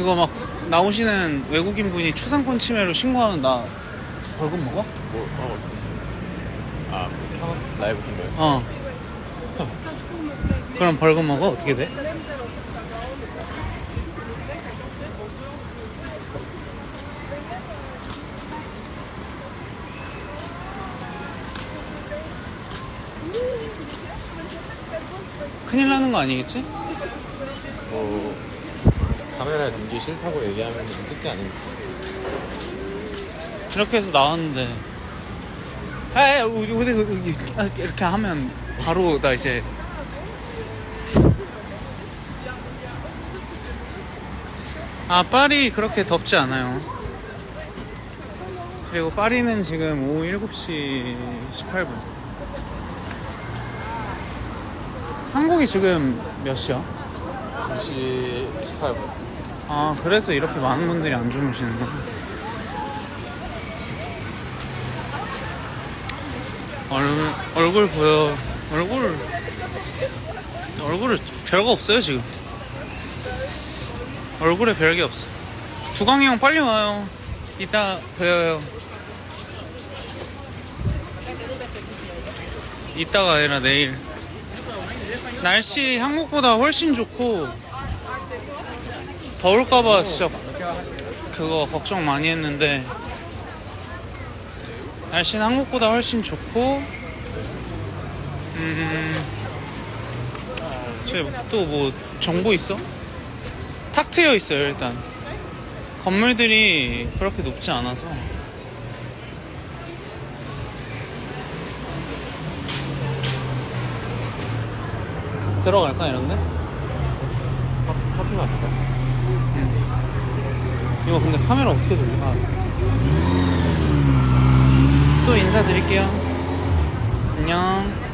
이거 막 나오시는 외국인 분이 초상권 침해로 신고하면 나 벌금 먹어? 뭐 하고 있어? 아, 켜 라이브 킨 거예요? 어. 그럼 벌금 먹어? 어떻게 돼? 큰일 나는 거 아니겠지? 뭐 카메라에 담기 싫다고 얘기하면 좀 뜻이 아니겠지. 이렇게 해서 나왔는데 에 우리 우리 이렇게 하면 바로 나 이제 아 파리 그렇게 덥지 않아요 그리고 파리는 지금 오후 7시 18분 한국이 지금 몇 시야? 2시 18분. 아 그래서 이렇게 많은 분들이 안 주무시는구나. 얼굴, 얼굴 보여. 얼굴 얼굴을 별거 없어요 지금. 얼굴에 별게 없어. 두광이 형 빨리 와요. 이따 보여요. 이따가 아니라 내일. 날씨 한국보다 훨씬 좋고 더울까봐 진짜 그거 걱정 많이 했는데 날씨는 한국보다 훨씬 좋고 음또 뭐 정보 있어? 탁 트여 있어요 일단 건물들이 그렇게 높지 않아서 들어갈까 이런데? 커- 커피 마실까? 이거 근데 카메라 어떻게 돌려? 또 인사드릴게요. 안녕.